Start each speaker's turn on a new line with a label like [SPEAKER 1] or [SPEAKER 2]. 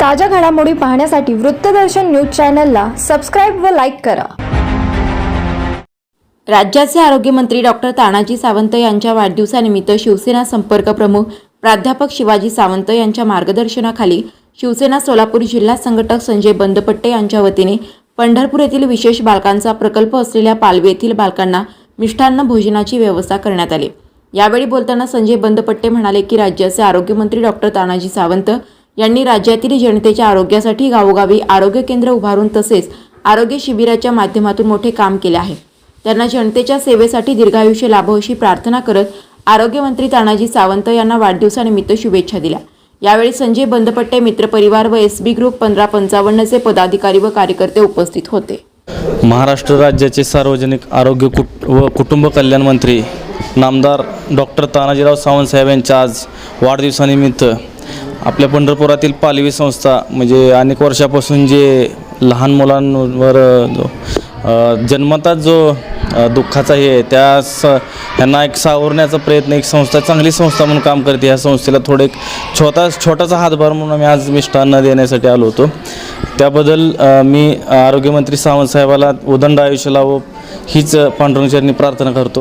[SPEAKER 1] ताज्या घडामोडी पाहण्यासाठी वृत्तदर्शन न्यूज चॅनलला सबस्क्राईब व लाईक करा.
[SPEAKER 2] राज्याचे आरोग्यमंत्री डॉक्टर तानाजी सावंत यांच्या वाढदिवसानिमित्त शिवसेना संपर्क प्रमुख प्राध्यापक शिवाजी सावंत यांच्या मार्गदर्शनाखाली शिवसेना सोलापूर जिल्हा संघटक संजय बंदपट्टे यांच्या वतीने पंढरपूर येथील विशेष बालकांचा प्रकल्प असलेल्या पालवे येथील बालकांना मिष्टान्न भोजनाची व्यवस्था करण्यात आली. यावेळी बोलताना संजय बंदपट्टे म्हणाले की राज्याचे आरोग्यमंत्री डॉक्टर तानाजी सावंत यांनी राज्यातील जनतेच्या आरोग्यासाठी गावोगावी आरोग्य केंद्र उभारून तसेच आरोग्य शिबिराच्या माध्यमातून मोठे काम केले आहे. त्यांना जनतेच्या सेवेसाठी दीर्घायुष्य लाभो अशी प्रार्थना करत आरोग्यमंत्री तानाजी सावंत यांना वाढदिवसानिमित्त शुभेच्छा दिल्या. यावेळी संजय बंदपट्टे मित्रपरिवार व एस बी ग्रुप पंधरा पंचावन्नचे पदाधिकारी व कार्यकर्ते उपस्थित होते.
[SPEAKER 3] महाराष्ट्र राज्याचे सार्वजनिक आरोग्य कुट व कुटुंब कल्याण मंत्री नामदार डॉक्टर तानाजीराव सावंतसाहेब यांच्या आज वाढदिवसानिमित्त आपल्या पंढरपुरातील पालवी संस्था म्हणजे अनेक वर्षापासून जे लहान मुलांवर जन्मतात जो दुःखाचा हे आहे त्या स ह्यांना एक सावरण्याचा प्रयत्न एक संस्था चांगली संस्था म्हणून काम करते. ह्या संस्थेला थोडे एक छोटा छोटासा हातभार म्हणून आम्ही आज मिष्टान्न देण्यासाठी आलो होतो. त्याबद्दल मी आरोग्यमंत्री सावंत साहेबाला उदंड आयुष्य लावो हीच पांडुरंगचरणी प्रार्थना करतो.